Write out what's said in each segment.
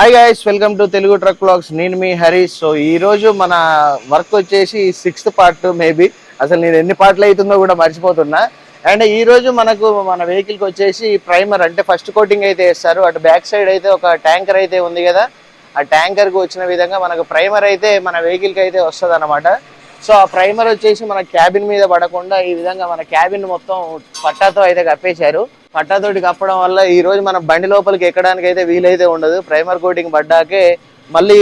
Hi guys welcome to Telugu truck blogs నేను మీ Harish so ఈరోజు మన వర్క్ వచ్చేసి సిక్స్త్ పార్ట్ మేబీ అసలు నేను ఎన్ని పార్ట్లు అవుతుందో కూడా మర్చిపోతున్నా. అండ్ ఈరోజు మనకు మన వెహికల్కి వచ్చేసి ప్రైమర్ అంటే ఫస్ట్ కోటింగ్ అయితే వేస్తారు. అటు బ్యాక్ సైడ్ అయితే ఒక ట్యాంకర్ అయితే ఉంది కదా. ఆ ట్యాంకర్కు వచ్చిన విధంగా మనకు ప్రైమర్ అయితే మన వెహికల్కి అయితే వస్తుంది అనమాట సో ఆ ప్రైమర్ వచ్చేసి మన క్యాబిన్ మీద పడకుండా ఈ విధంగా మన క్యాబిన్ మొత్తం పట్టాతో అయితే కప్పేశారు. పట్టాతోటి కప్పడం వల్ల ఈ రోజు మన బండి లోపలికి ఎక్కడానికి అయితే వీలైతే ఉండదు. ప్రైమర్ కోటింగ్ పడ్డాకే మళ్ళీ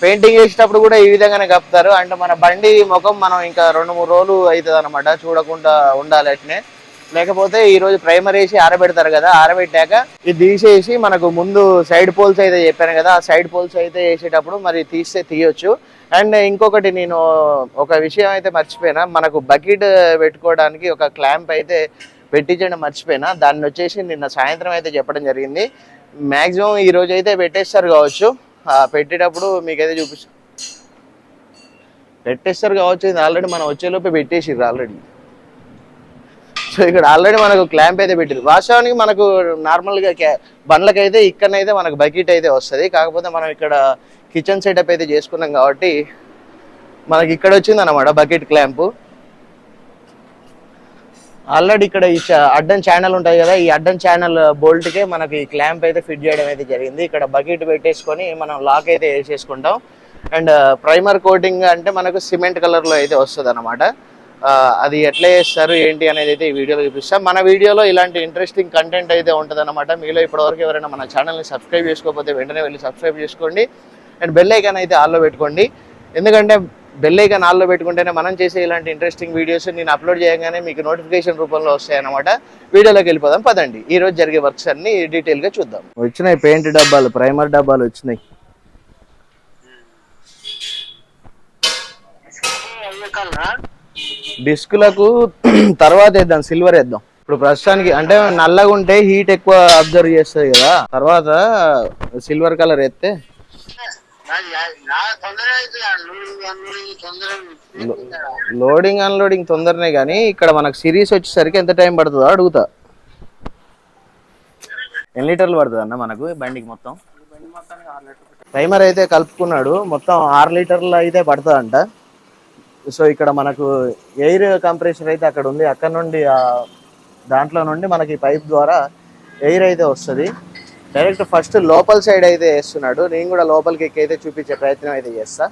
పెయింటింగ్ వేసేటప్పుడు కూడా ఈ విధంగానే కప్పుతారు. అంటే మన బండి ముఖం మనం ఇంకా రెండు మూడు రోజులు అవుతుంది అనమాట చూడకుండా ఉండాలి అట్నే. లేకపోతే ఈ రోజు ప్రైమర్ వేసి ఆరబెడతారు కదా ఆరబెట్టాక ఇది తీసేసి మనకు ముందు సైడ్ పోల్స్ అయితే చెప్పాను కదా ఆ సైడ్ పోల్స్ అయితే వేసేటప్పుడు మరి తీస్తే తీయొచ్చు. అండ్ ఇంకొకటి నేను ఒక విషయం అయితే మర్చిపోయినా మనకు బకెట్ పెట్టుకోవడానికి ఒక క్లాంప్ అయితే పెట్టించడం మర్చిపోయినా. దాన్ని వచ్చేసి నిన్న సాయంత్రం అయితే చెప్పడం జరిగింది. మ్యాక్సిమం ఈ రోజు అయితే పెట్టేస్తారు కావచ్చు. పెట్టేటప్పుడు మీకైతే చూపిస్తాను పెట్టేస్తారు కావచ్చు. ఇది ఆల్రెడీ మనం వచ్చేలోపే పెట్టేసిర్రు ఆల్రెడీ. సో ఇక్కడ ఆల్రెడీ మనకు క్లాంప్ అయితే పెట్టింది వాస్తవానికి మనకు నార్మల్గా క్యా- బండ్లకైతే ఇక్కడనైతే మనకు బకెట్ అయితే వస్తుంది. కాకపోతే మనం ఇక్కడ కిచెన్ సెటప్ అయితే చేసుకున్నాం కాబట్టి మనకి ఇక్కడ వచ్చింది అనమాట బకెట్ క్లాంపు. ఆల్రెడీ ఇక్కడ ఈ అడ్డం ఛానల్ ఉంటాయి కదా ఈ అడ్డం ఛానల్ బోల్ట్కే మనకి క్లాంప్ అయితే ఫిట్ చేయడం అయితే జరిగింది. ఇక్కడ బకెట్ పెట్టేసుకొని మనం లాక్ అయితే వేసేసుకుంటాం. అండ్ uh, ప్రైమర్ కోటింగ్ అంటే మనకు సిమెంట్ కలర్లో అయితే వస్తుంది అనమాట అది ఎట్లా చేస్తారు ఏంటి అనేది అయితే ఈ వీడియోలో చూపిస్తాం. మన వీడియోలో ఇలాంటి ఇంట్రెస్టింగ్ కంటెంట్ అయితే ఉంటుంది అనమాట మీలో ఇప్పటివరకు ఎవరైనా మన ఛానల్ని సబ్స్క్రైబ్ చేసుకోకపోతే వెంటనే వెళ్ళి సబ్స్క్రైబ్ చేసుకోండి. అండ్ బెల్ ఐకాన్ అయితే ఆల్లో పెట్టుకోండి. ఎందుకంటే బెల్లైక ఐకాన్ ఆల్లో పెట్టుకుంటేనే మనం చేసే ఇలాంటి ఇంట్రెస్టింగ్ వీడియోస్ నేను అప్లోడ్ చేయగానే మీకు నోటిఫికేషన్ రూపంలో వస్తాయన్నమాట. వీడియోలోకి వెళ్ళిపోదాం పదండి. ఈ రోజు జరిగే వర్క్స్ అన్ని డీటెయిల్గా చూద్దాం. వచ్చినాయి పెయింట్ డబ్బాలు ప్రైమర్ డబ్బాలు వచ్చినాయి. డిస్కులకు తర్వాత వేద్దాం సిల్వర్ వేద్దాం. ఇప్పుడు ప్రస్తుతానికి అంటే నల్లగా ఉంటే హీట్ ఎక్కువ అబ్జర్వ్ చేస్తుంది కదా. తర్వాత సిల్వర్ కలర్ వేస్తే లోడింగ్ అన్లోడింగ్ తొందరనే కానీ ఇక్కడ మనకు సిరీస్ వచ్చేసరికి ఎంత టైం పడుతుందో అడుగుతా. ఎన్ని లీటర్లు పడుతుంది అన్న మనకు బండికి మొత్తం? టైమర్ అయితే కలుపుకున్నాడు. మొత్తం ఆరు లీటర్లు అయితే పడుతుందంట. సో ఇక్కడ మనకు ఎయిర్ కంప్రెషర్ అయితే అక్కడ ఉంది. అక్కడ నుండి దాంట్లో నుండి మనకి పైప్ ద్వారా ఎయిర్ అయితే వస్తుంది. డైరెక్ట్ ఫస్ట్ లోపల సైడ్ అయితే వేస్తున్నాడు. నేను కూడా లోపలికి ఎక్కి అయితే చూపించే ప్రయత్నం అయితే చేస్తా.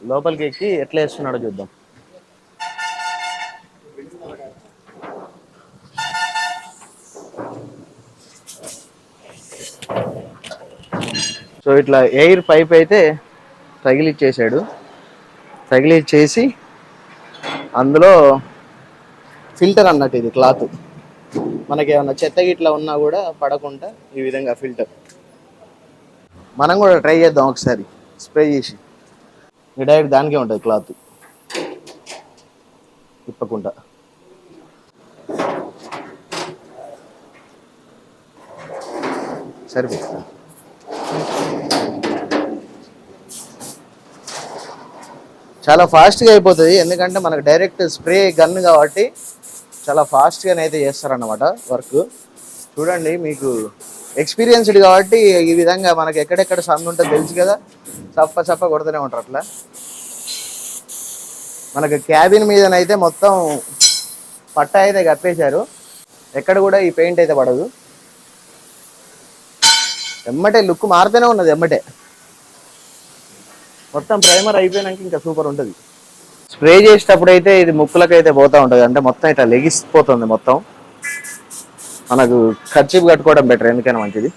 లోపలికి ఎక్కి ఎట్లా వేస్తున్నాడో చూద్దాం. సో ఇట్లా ఎయిర్ పైప్ అయితే తగిలిచ్చేసాడు. తగిలిచ్చేసి అందులో ఫిల్టర్ అన్నట్టు ఇది క్లాత్. మనకి ఏమన్నా చెత్త గిట్లా ఉన్నా కూడా పడకుండా ఈ విధంగా ఫిల్టర్. మనం కూడా ట్రై చేద్దాం ఒకసారి. స్ప్రే చేసి. డైరెక్ట్ దానికే ఉంటుంది క్లాత్. తిప్పకుండా. సరిపోతుంది చాలా ఫాస్ట్గా అయిపోతుంది. ఎందుకంటే మనకు డైరెక్ట్ స్ప్రే గన్ కాబట్టి చాలా ఫాస్ట్గానే అయితే చేస్తారన్నమాట వర్క్ చూడండి మీకు ఎక్స్పీరియన్స్డ్ కాబట్టి ఈ విధంగా మనకి ఎక్కడెక్కడ సందు ఉంటుందో తెలుసు కదా. చప్ప చప్ప కొడుతూనే ఉంటారు అట్లా. మనకు క్యాబిన్ మీదనైతే మొత్తం పట్ట అయితే కప్పేశారు. ఎక్కడ కూడా ఈ పెయింట్ అయితే పడదు. ఎమ్మటే లుక్ మారుతూనే ఉన్నది ఎమ్మటే. మొత్తం ప్రైమర్ అయిపోయినాక ఇంకా సూపర్ ఉంటుంది. స్ప్రే చేసేటప్పుడు అయితే ఇది ముక్కులకు అయితే పోతూ ఉంటుంది. అంటే మొత్తం ఇట్లా లెగిసిపోతుంది మొత్తం. మనకు ఖర్చు కట్టుకోవడం బెటర్ ఎందుకైనా మంచిది.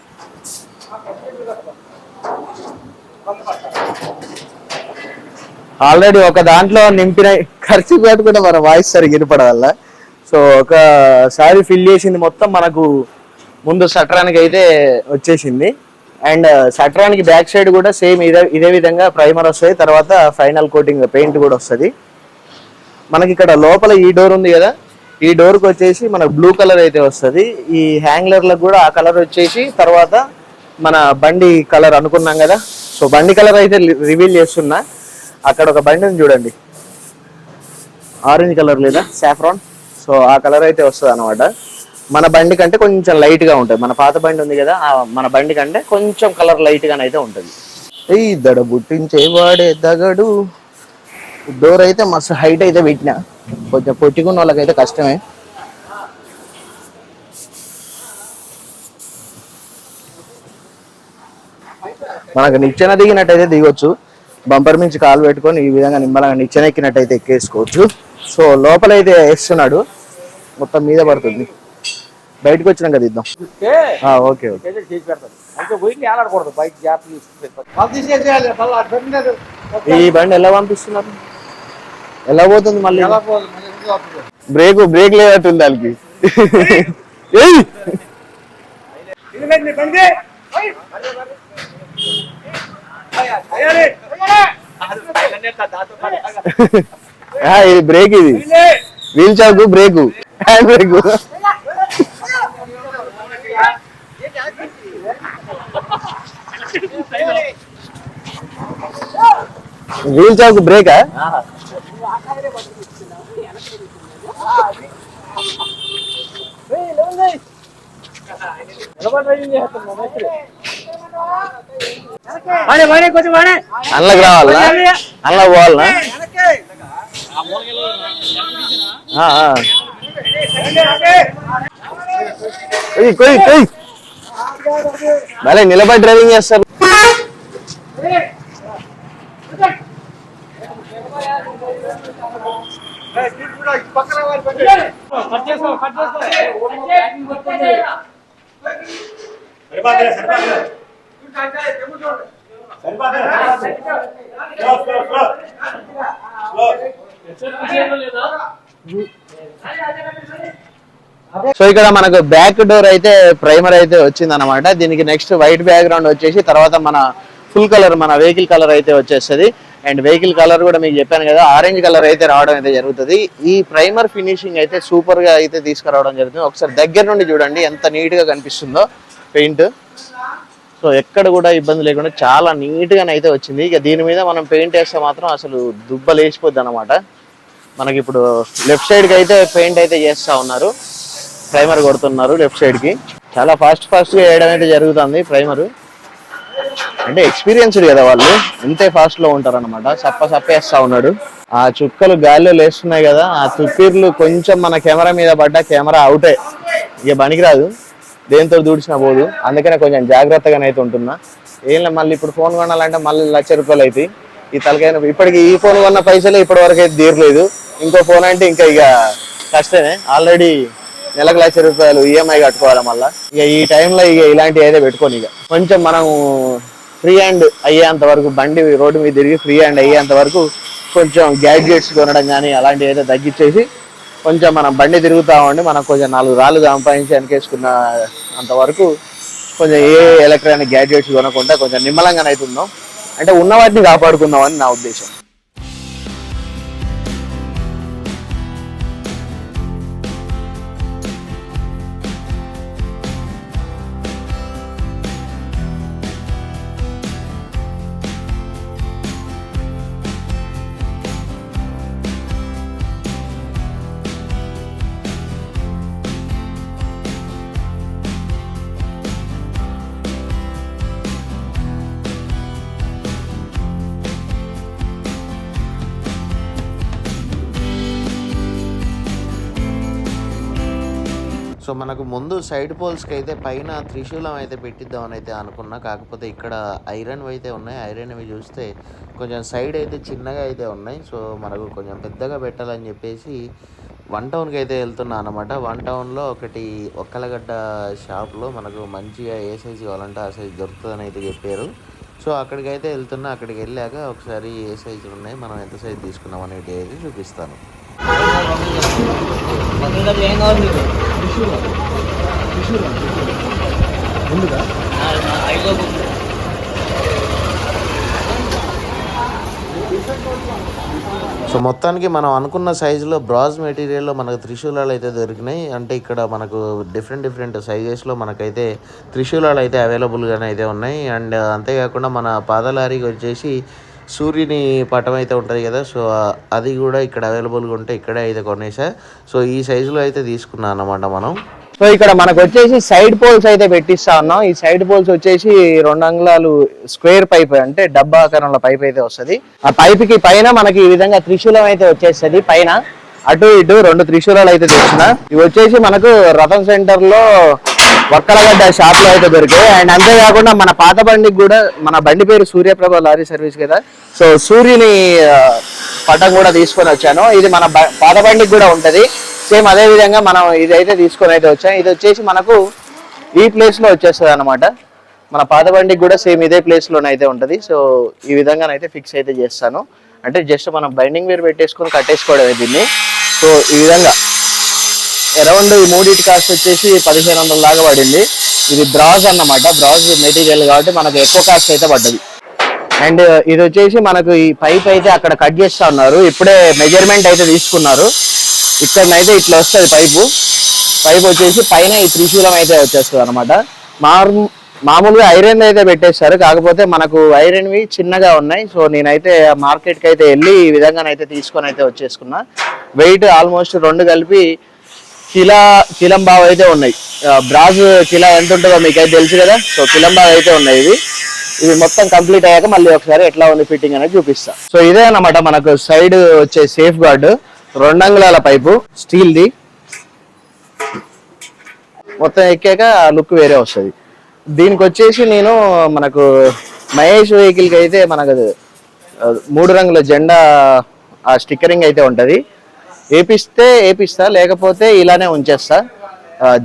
ఆల్రెడీ ఒక దాంట్లో నింపిన ఖర్చు కట్టుకుంటే మన వాయిస్ సరిగ్గా వినపడవల్ల సో ఒకసారి ఫిల్ చేసింది మొత్తం మనకు ముందు సట్రానికి అయితే వచ్చేసింది. అండ్ సట్రానికి బ్యాక్ సైడ్ కూడా సేమ్ ఇదే ఇదే విధంగా ప్రైమర్ వస్తుంది తర్వాత ఫైనల్ కోటింగ్ పెయింట్ కూడా వస్తుంది. మనకి ఇక్కడ లోపల ఈ డోర్ ఉంది కదా ఈ డోర్కి వచ్చేసి మనకు బ్లూ కలర్ అయితే వస్తుంది. ఈ హ్యాంగ్లర్లకు కూడా ఆ కలర్ వచ్చేసి తర్వాత మన బండి కలర్ అనుకున్నాం కదా. సో బండి కలర్ అయితే రివీల్ చేస్తున్నా. అక్కడ ఒక బండి ఉంది చూడండి. ఆరెంజ్ కలర్ లేదా? సాఫ్రాన్ సో సో ఆ కలర్ అయితే వస్తుంది అనమాట మన బండి కంటే కొంచెం లైట్గా ఉంటుంది. మన పాత బండి ఉంది కదా మన బండి కంటే కొంచెం కలర్ లైట్ గానైతే ఉంటుంది. ఈ దడ బుట్టించే వాడే దగడు. డోర్ అయితే మస్తు హైట్ అయితే పెట్టిన. కొంచెం పొట్టికున్న వాళ్ళకైతే కష్టమే. మనకు నిచ్చెన దిగినట్టయితే దిగొచ్చు. బంపర్ మించి కాలు పెట్టుకొని ఈ విధంగా నిమ్మలంగా నిచ్చెన ఎక్కినట్టయితే ఎక్కేసుకోవచ్చు. సో లోపలైతే వేస్తున్నాడు. మొత్తం మీద పడుతుంది. బయటకు వచ్చినాక తీద్దాం ఆ, ఓకే ఓకే. ఈ బండి ఎలా పంపిస్తున్నారు? ఎలా పోతుంది మళ్ళీ? బ్రేక్ బ్రేక్ లేదట్టుంది దానికి. ఏయ్! ఇది బ్రేక్ ఇది. Wheel chock brake. Hand brake. Wheel చాకు బ్రేకా. అందులోకి రావాలనా అందులో పోవాలనా ఆ, ఆ. కొయ్, కొయ్, కొయ్. భలే నిలబడి డ్రైవింగ్ చేస్తారు సో ఇక్కడ మనకు బ్యాక్ డోర్ అయితే ప్రైమర్ అయితే వచ్చింది అనమాట దీనికి నెక్స్ట్ వైట్ బ్యాక్గ్రౌండ్ వచ్చేసి తర్వాత మన ఫుల్ కలర్ మన వెహికల్ కలర్ అయితే వచ్చేస్తుంది. అండ్ వెహికల్ కలర్ కూడా మీకు చెప్పాను కదా ఆరెంజ్ కలర్ అయితే రావడం అయితే జరుగుతుంది. ఈ ప్రైమర్ ఫినిషింగ్ అయితే సూపర్గా అయితే తీసుకురావడం జరుగుతుంది. ఒకసారి దగ్గర నుండి చూడండి ఎంత నీట్గా కనిపిస్తుందో పెయింట్. సో ఎక్కడ కూడా ఇబ్బంది లేకుండా చాలా నీట్ గానే అయితే వచ్చింది. ఇక దీని మీద మనం పెయింట్ వేస్తే మాత్రం అసలు దుబ్బ లేచిపోద్ది అనమాట మనకి ఇప్పుడు లెఫ్ట్ సైడ్కి అయితే పెయింట్ అయితే చేస్తా ఉన్నారు. ప్రైమర్ కొడుతున్నారు లెఫ్ట్ సైడ్కి. చాలా ఫాస్ట్ ఫాస్ట్గా వేయడం అయితే జరుగుతుంది ప్రైమర్. అంటే ఎక్స్పీరియన్స్డ్ కదా వాళ్ళు. ఇంతే ఫాస్ట్లో ఉంటారు అనమాట సప్ప సప్పేస్తా ఉన్నాడు. ఆ చుక్కలు గాలిలో లేస్తున్నాయి కదా ఆ తుప్పీర్లు కొంచెం మన కెమెరా మీద పడ్డా కెమెరా అవుటే ఇక పనికిరాదు. దేంతో దూడిచినా పోదు. అందుకనే కొంచెం జాగ్రత్తగానే అయితే ఉంటున్నా. ఏం మళ్ళీ ఇప్పుడు ఫోన్ కొనాలంటే మళ్ళీ లక్ష రూపాయలు అవుతాయి ఈ తలకైన ఇప్పటికి ఈ ఫోన్ కొన్న పైసలే ఇప్పటి వరకు అయితే తీరలేదు. ఇంకో ఫోన్ అంటే ఇంకా ఇక కష్టమే. ఆల్రెడీ నెలకు లక్ష రూపాయలు ఈఎంఐ కట్టుకోవాలి మళ్ళీ. ఇక ఈ టైంలో ఇక ఇలాంటివి అయితే పెట్టుకోని ఇక. కొంచెం మనం ఫ్రీ హ్యాండ్ అయ్యేంత వరకు బండి రోడ్డు మీద తిరిగి ఫ్రీ హ్యాండ్ అయ్యేంత వరకు కొంచెం గ్యాడ్జెట్స్ కొనడం కానీ అలాంటివి అయితే తగ్గించేసి కొంచెం మనం బండి తిరుగుతా ఉండి మనం కొంచెం నాలుగు రాళ్ళు సంపాదించి వెనకేసుకున్న అంతవరకు కొంచెం ఏ ఎలక్ట్రానిక్ గ్యాడ్జెట్స్ కొనకుండా కొంచెం నిమ్మలంగానే అవుతుందాం అంటే ఉన్న వాటిని కాపాడుకుందాం అని నా ఉద్దేశం. సో మనకు ముందు సైడ్ పోల్స్కి అయితే పైన త్రిశూలం అయితే పెట్టిద్దామని అయితే అనుకున్నా. కాకపోతే ఇక్కడ ఐరన్ అయితే ఉన్నాయి. ఐరన్ అవి చూస్తే కొంచెం సైడ్ అయితే చిన్నగా అయితే ఉన్నాయి. సో మనకు కొంచెం పెద్దగా పెట్టాలని చెప్పేసి వన్ టౌన్కి అయితే వెళ్తున్నా అనమాట వన్ టౌన్లో ఒకటి ఒక్కలగడ్డ షాప్లో మనకు మంచిగా ఏ సైజు కావాలంటే ఆ సైజు దొరుకుతుందని అయితే చెప్పారు. సో అక్కడికి అయితే వెళ్తున్నా. అక్కడికి వెళ్ళాక ఒకసారి ఏ సైజులు ఉన్నాయి? మనం ఎంత సైజు తీసుకున్నాం అనేది సో మొత్తానికి మనం అనుకున్న సైజులో బ్రాజ్ మెటీరియల్లో మనకు త్రిశూలాలు అయితే దొరికినాయి. అంటే ఇక్కడ మనకు డిఫరెంట్ డిఫరెంట్ సైజెస్లో మనకైతే త్రిశూలాలు అయితే అవైలబుల్గానే అయితే ఉన్నాయి. అండ్ అంతేకాకుండా మన పాదలారీకి వచ్చేసి సూర్యుని పటం అయితే ఉంటుంది కదా సో అది కూడా ఇక్కడ అవైలబుల్గా ఉంటే ఇక్కడే అయితే కొనేసా. సో ఈ సైజులో అయితే తీసుకున్నాను అన్నమాట మనం. సో ఇక్కడ మనకు వచ్చేసి సైడ్ పోల్స్ అయితే పెట్టిస్తా ఉన్నాం. ఈ సైడ్ పోల్స్ వచ్చేసి రెండు అంగుళాలు స్క్వేర్ పైప్ అంటే డబ్బా ఆకారంలో పైప్ అయితే వస్తది. ఆ పైప్కి పైన మనకి ఈ విధంగా త్రిశూలం అయితే వచ్చేస్తుంది పైన. అటు ఇటు రెండు త్రిశూలాలు అయితే తెచ్చిన. ఇవి వచ్చేసి మనకు రథం సెంటర్లో వక్కలగడ్డ షాప్లో అయితే దొరికాయి అండ్ అంతేకాకుండా మన పాత బండికి కూడా మన బండి పేరు సూర్యప్రభ లారీ సర్వీస్ కదా. సో సూర్యుని పటం కూడా తీసుకొని వచ్చాను. ఇది మన బ- పాత బండికి కూడా ఉంటది. సేమ్ అదే విధంగా మనం ఇది అయితే తీసుకొని అయితే వచ్చాం. ఇది వచ్చేసి మనకు ఈ ప్లేస్లో వచ్చేస్తుంది అనమాట మన పాత బండికి కూడా సేమ్ ఇదే ప్లేస్ లోనైతే ఉంటది. సో ఈ విధంగానైతే ఫిక్స్ అయితే చేస్తాను. అంటే జస్ట్ మనం బైండింగ్ వేర్ పెట్టేసుకొని కట్టేసుకోవడమే దీన్ని. సో ఈ విధంగా అరౌండ్ ఈ మూడింటి కాస్ట్ వచ్చేసి పదిహేను వందల దాకా పడింది. ఇది బ్రాజ్ అన్నమాట. బ్రాజ్ మెటీరియల్ కాబట్టి మనకు ఎక్కువ కాస్ట్ అయితే పడ్డది. అండ్ ఇది వచ్చేసి మనకు ఈ పైప్ అయితే అక్కడ కట్ చేస్తా ఉన్నారు. ఇప్పుడే మెజర్మెంట్ అయితే తీసుకున్నారు. ఇక్కడనైతే ఇట్లా వస్తుంది పైపు. పైప్ వచ్చేసి పైన ఈ త్రిశూలం అయితే వచ్చేస్తుంది అనమాట మామూలుగా ఐరన్ అయితే పెట్టేస్తారు. కాకపోతే మనకు ఐరన్వి చిన్నగా ఉన్నాయి. సో నేనైతే మార్కెట్కి అయితే వెళ్ళి ఈ విధంగానైతే తీసుకొని అయితే వచ్చేసుకున్నా. వెయిట్ ఆల్మోస్ట్ రెండు కలిపి కిలా కిలంబావ్ అయితే ఉన్నాయి. బ్రాజ్ కిలా ఎంత ఉంటుందో మీకు అయితే తెలుసు కదా. సో కిలంబావ్ అయితే ఉన్నాయి ఇవి. ఇవి మొత్తం కంప్లీట్ అయ్యాక మళ్ళీ ఒకసారి ఎట్లా ఉంది ఫిట్టింగ్ అనేది చూపిస్తా. సో ఇదే అన్నమాట మనకు సైడ్ వచ్చే సేఫ్ గార్డ్. రెండు అంగుళాల పైపు స్టీల్ది. మొత్తం ఎక్కాక లుక్ వేరే వస్తుంది. దీనికి వచ్చేసి నేను మనకు మహేష్ వెహికల్కి అయితే మనకు మూడు రంగుల జెండా ఆ స్టిక్కరింగ్ అయితే ఉంటుంది. వేపిస్తే వేపిస్తా లేకపోతే ఇలానే ఉంచేస్తా.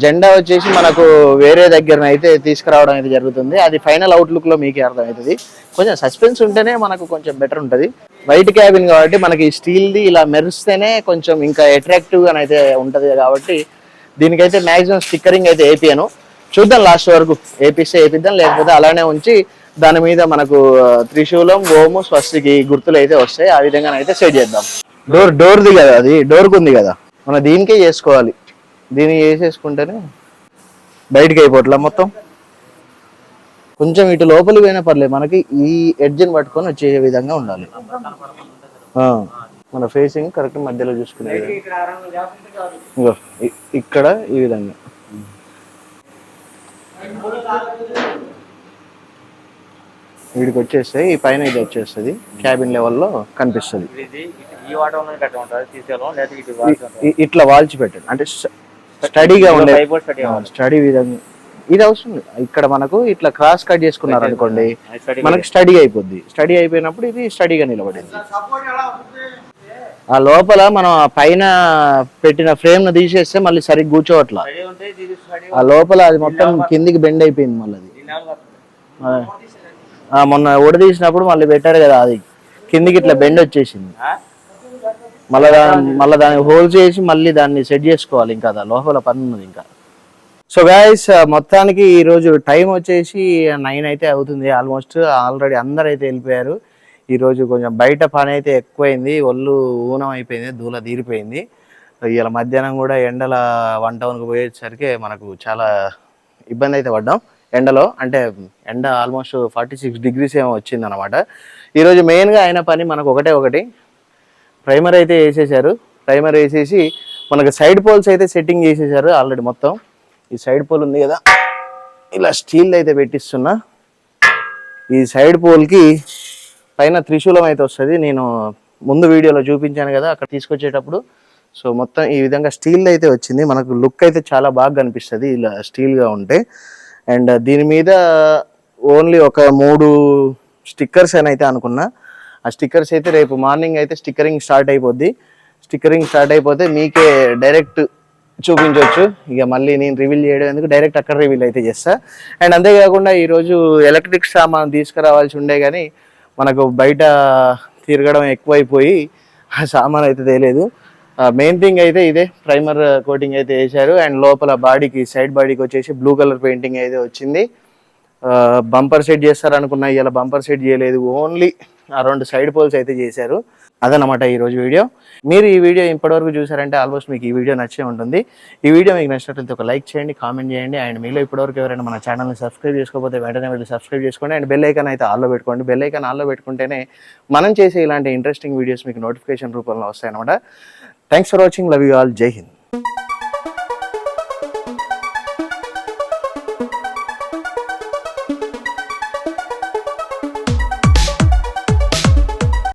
జెండా వచ్చేసి మనకు వేరే దగ్గర అయితే తీసుకురావడం అయితే జరుగుతుంది. అది ఫైనల్ అవుట్లుక్లో మీకే అర్థమవుతుంది. కొంచెం సస్పెన్స్ ఉంటేనే మనకు కొంచెం బెటర్ ఉంటుంది. వైట్ క్యాబిన్ కాబట్టి మనకి స్టీల్ది ఇలా మెరిస్తేనే కొంచెం ఇంకా అట్రాక్టివ్గా అయితే ఉంటుంది కాబట్టి దీనికైతే మ్యాక్సిమం స్టిక్కరింగ్ అయితే ఏపీయను. చూద్దాం లాస్ట్ వరకు. వేపిస్తే వేపిద్దాం లేకపోతే అలానే ఉంచి దాని మీద మనకు త్రిశూలం ఓము స్వస్తికి గుర్తులు అయితే వస్తాయి. ఆ విధంగా అయితే సెట్ చేద్దాం. డోర్ డోర్ది కదా అది డోర్కి ఉంది కదా. మనం దీనికే చేసుకోవాలి. దీన్ని వేసేసుకుంటేనే బయటికి అయిపోట్లా మొత్తం. కొంచెం ఇటు లోపలికి పోయినా పర్లేదు మనకి ఈ ఎడ్జ్ని పట్టుకొని వచ్చే విధంగా ఉండాలి. మన ఫేసింగ్ కరెక్ట్ మధ్యలో చూసుకునేది. ఇక్కడ ఈ విధంగా. వీడికి వచ్చేస్తే ఈ పైన ఇది వచ్చేస్తుంది. క్యాబిన్ లెవెల్లో కనిపిస్తుంది. ఈ వాటంలో లేదా ఇటు ఇ- ఇట్లా వాల్చి పెట్టండి. అంటే స్టడీగా ఉండే స్టడీ విధంగా ఇది అవసరం. ఇక్కడ మనకు ఇట్లా క్రాస్ కట్ చేసుకున్నారు అనుకోండి మనకి స్టడీ అయిపోద్ది. స్టడీ అయిపోయినప్పుడు ఇది స్టడీగా నిలబడింది. ఆ లోపల మనం ఆ పైన పెట్టిన ఫ్రేమ్ను తీసేస్తే మళ్ళీ సరిగ్గా కూర్చోవట్లా. ఆ లోపల అది మొత్తం కిందికి బెండ్ అయిపోయింది మళ్ళీ మొన్న ఉడదీసినప్పుడు మళ్ళీ పెట్టారు కదా అది. కిందికి ఇట్లా బెండ్ వచ్చేసింది. మళ్ళీ దాని మళ్ళీ దాన్ని హోల్ చేసి మళ్ళీ దాన్ని సెట్ చేసుకోవాలి ఇంకా లోపల పని ఉన్నది ఇంకా. సో గాయస్ మొత్తానికి ఈ రోజు టైం వచ్చేసి నైన్ అయితే అవుతుంది. ఆల్మోస్ట్ ఆల్రెడీ అందరు అయితే వెళ్ళిపోయారు. ఈ రోజు కొంచెం బయట పని అయితే ఎక్కువైంది. ఒళ్ళు ఊనం అయిపోయింది దూల తీరిపోయింది. ఇవాళ మధ్యాహ్నం కూడా ఎండల వన్ టౌన్కి పోయేసరికి మనకు చాలా ఇబ్బంది అయితే పడ్డాం. ఎండలో అంటే ఎండ ఆల్మోస్ట్ ఫార్టీ సిక్స్ డిగ్రీస్ ఏమో వచ్చింది అనమాట ఈరోజు మెయిన్గా అయిన పని మనకు ఒకటే ఒకటి. ప్రైమర్ అయితే వేసేసారు ప్రైమర్ వేసేసి మనకు సైడ్ పోల్స్ అయితే సెట్టింగ్ చేసేసారు ఆల్రెడీ మొత్తం. ఈ సైడ్ పోల్ ఉంది కదా ఇలా స్టీల్ అయితే పెట్టిస్తున్నా. ఈ సైడ్ పోల్కి పైన త్రిశూలం అయితే వస్తుంది. నేను ముందు వీడియోలో చూపించాను కదా అక్కడ తీసుకొచ్చేటప్పుడు. సో మొత్తం ఈ విధంగా స్టీల్ అయితే వచ్చింది. మనకు లుక్ అయితే చాలా బాగా కనిపిస్తుంది ఇలా స్టీల్గా ఉంటే. అండ్ దీని మీద ఓన్లీ ఒక మూడు స్టిక్కర్స్ అని అయితే అనుకున్నా. ఆ స్టిక్కర్స్ అయితే రేపు మార్నింగ్ అయితే స్టిక్కరింగ్ స్టార్ట్ అయిపోద్ది. స్టిక్కరింగ్ స్టార్ట్ అయిపోతే మీకే డైరెక్ట్ చూపించవచ్చు ఇక మళ్ళీ నేను రివీల్ చేయడం ఎందుకు? డైరెక్ట్ అక్కడ రివీల్ అయితే చేస్తా. అండ్ అంతేకాకుండా ఈరోజు ఎలక్ట్రిక్ సామాన్ తీసుకురావాల్సి ఉండే కానీ మనకు బయట తిరగడం ఎక్కువైపోయి ఆ సామాన్ అయితే తెలియదు మెయిన్ థింగ్ అయితే ఇదే. ప్రైమర్ కోటింగ్ అయితే వేశారు. అండ్ లోపల బాడీకి సైడ్ బాడీకి వచ్చేసి బ్లూ కలర్ పెయింటింగ్ అయితే వచ్చింది. బంపర్ సెట్ చేస్తారు అనుకున్నా ఇలా బంపర్ సెట్ చేయలేదు. ఓన్లీ ఆ రెండు సైడ్ పోల్స్ అయితే చేశారు. అదనమాట ఈ రోజు వీడియో. మీరు ఈ వీడియో ఇప్పటివరకు చూసారంటే ఆల్మోస్ట్ మీకు ఈ వీడియో నచ్చే ఉంటుంది. ఈ వీడియో మీకు నచ్చినట్లయితే ఒక లైక్ చేయండి కామెంట్ చేయండి. అండ్ మీలో ఇప్పటివరకు ఎవరైనా మన ఛానల్ని సబ్స్క్రైబ్ చేసుకోకపోతే వెంటనే వెళ్ళి సబ్స్క్రైబ్ చేసుకోండి. అండ్ బెల్ ఐకాన్ అయితే ఆల్లో పెట్టుకోండి. బెల్ ఐకాన్ ఆల్లో పెట్టుకుంటేనే మనం చేసే ఇలాంటి ఇంట్రెస్టింగ్ వీడియోస్ మీకు నోటిఫికేషన్ రూపంలో వస్తాయన్నమాట. Thanks for watching love you all Jai Hind